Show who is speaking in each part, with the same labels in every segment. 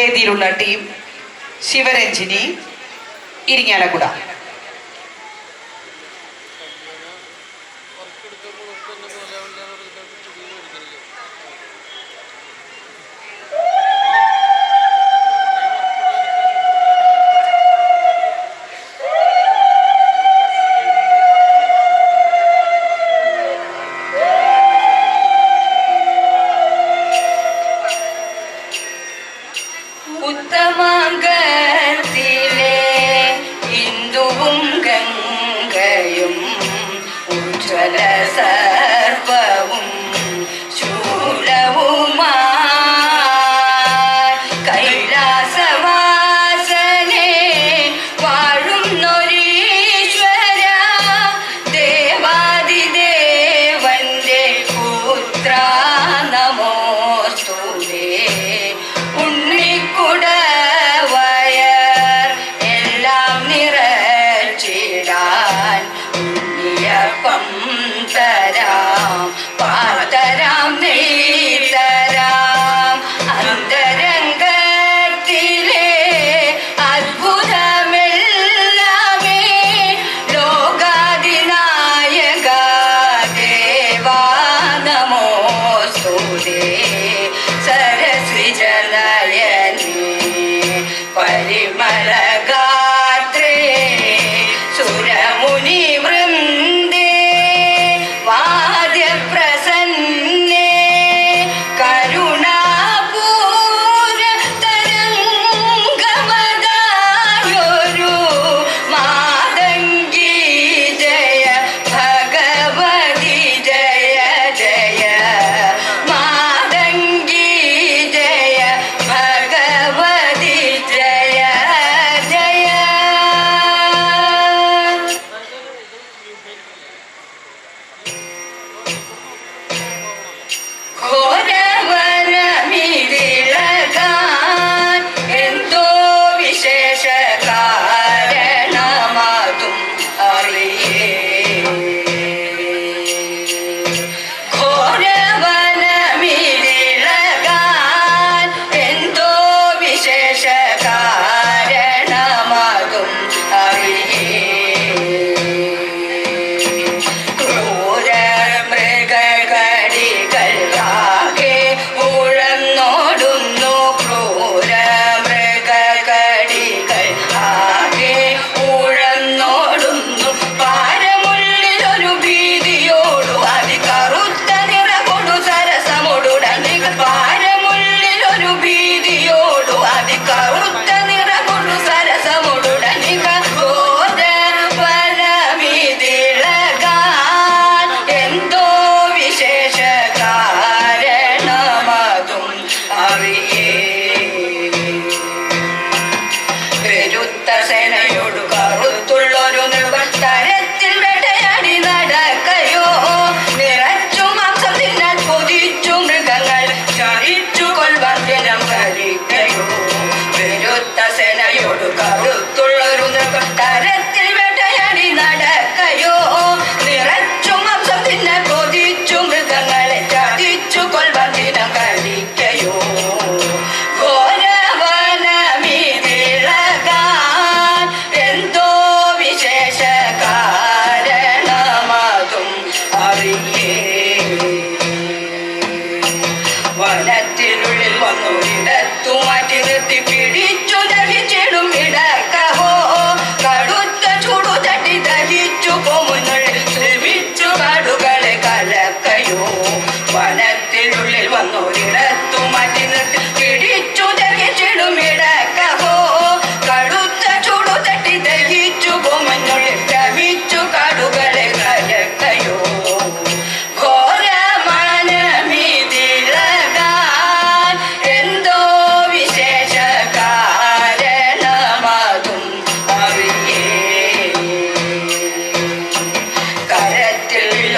Speaker 1: വേദിയിലുള്ള team Sivaranjini Irinjalakuda.
Speaker 2: तमाम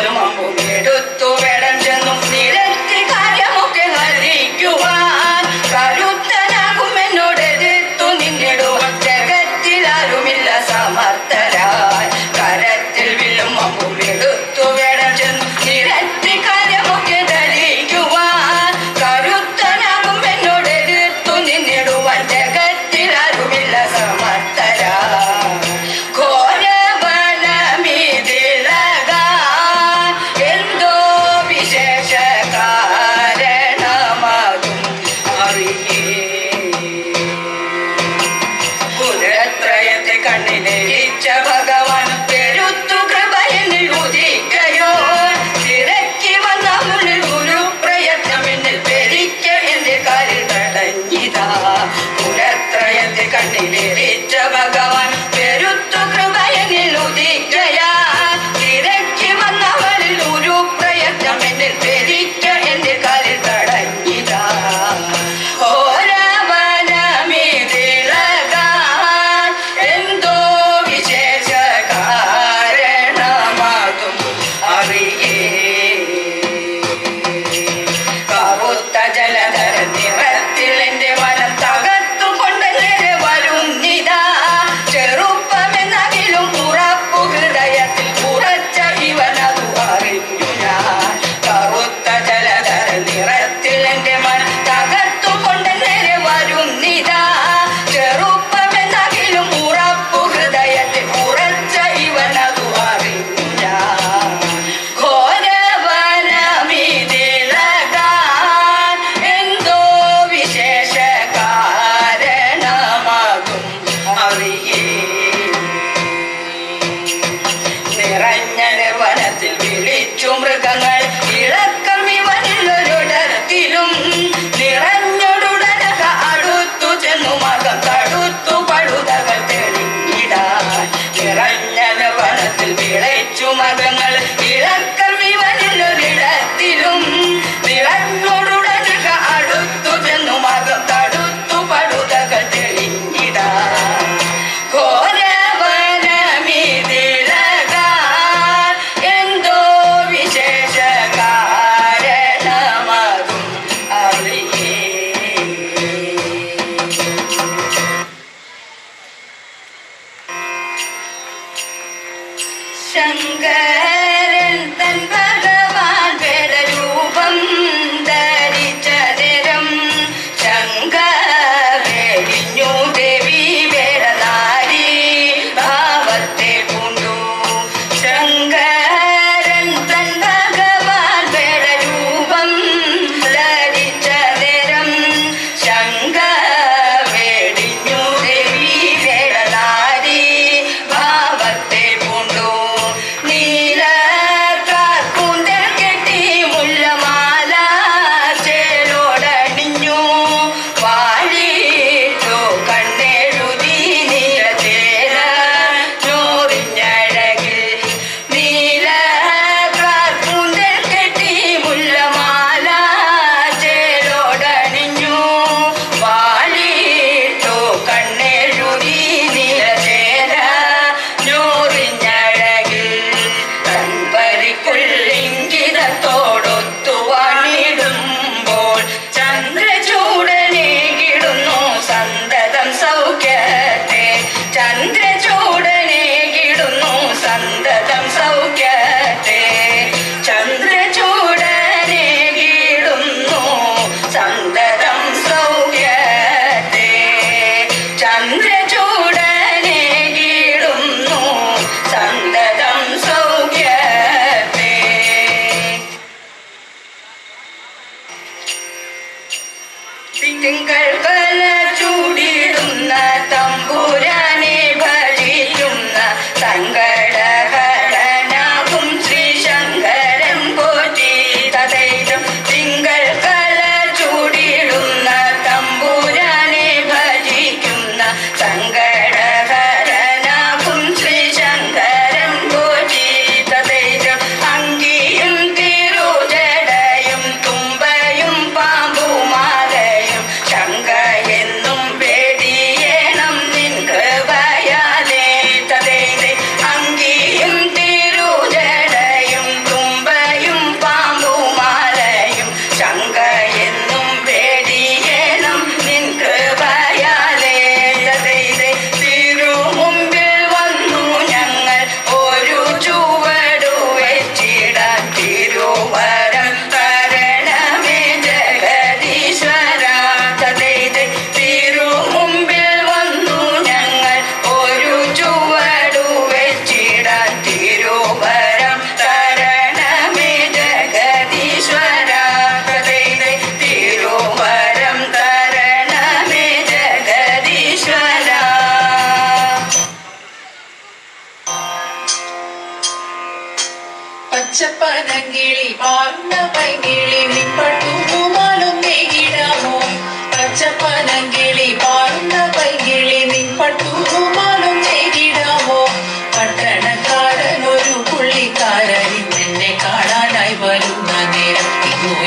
Speaker 2: Nếu mà. Friday,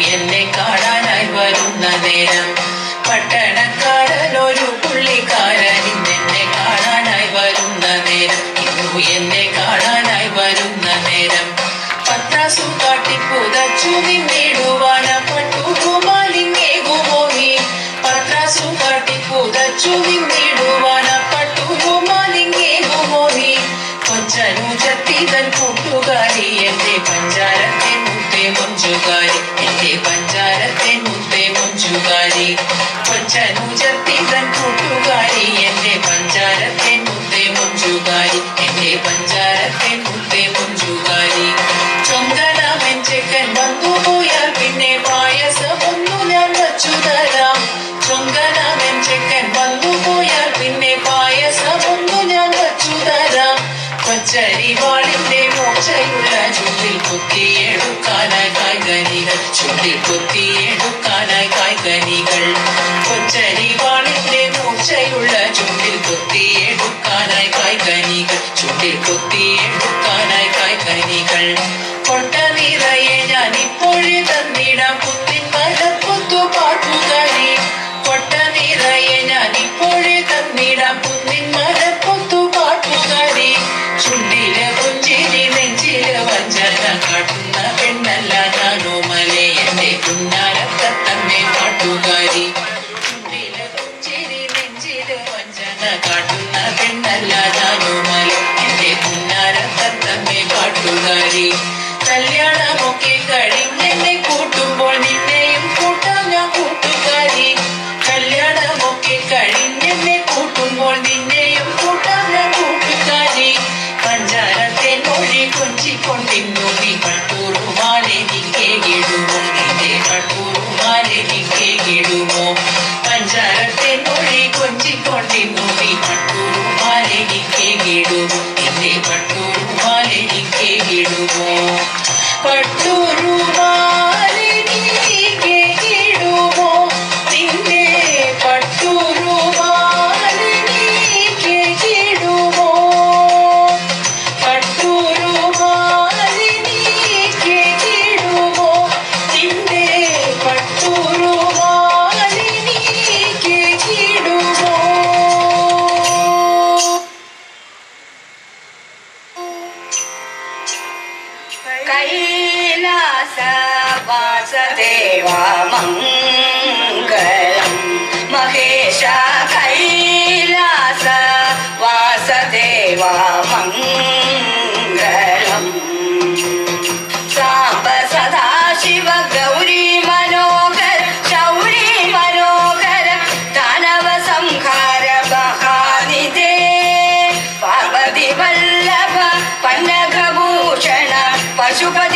Speaker 3: എന്നെ കാണാനായി വരുന്ന നേരം. പട്ടണക്കാരനൊരു പുള്ളിക്കാരൻ എന്നെ കാണാനായി വരുന്ന നേരം. ഇന്നു എന്നെ കാണാനായി വരുന്ന നേരം. പത്രാസും കാട്ടിപ്പുതച്ചു നിന്നിടുവാന പട്ടുകുമാലിങ്ങേകുമോ നീ? പത്രാസും കാട്ടിപ്പുതച്ചു നിന്നിടുവാന പട്ടുകുമാലിങ്ങേകുമോ നീ? കൊച്ചനുജത്തിതൻ കൂട്ടുകാരി ചുണ്ടി ചുണ്ടിൽ കുത്തിയെടുക്കാനായി കായ്കനികൾ. കൊച്ചരിവാളിന്റെ മൂർച്ചയുള്ള ചുണ്ടിൽ കുത്തിയെടുക്കാനായി കായ്കനികൾ. ചുണ്ടിൽ കുത്തിയെടുക്കാനായി കായ്കനികൾ.
Speaker 2: कैलासवास देवा मङ्गलं महेश कैलास वासदेवा मङ्गलम् साम्ब सदा शिव गौरी मनोहर शौरी मनोहर दानव संहार महानिदे पार्वती वल्लभ पन्न хочу, конечно.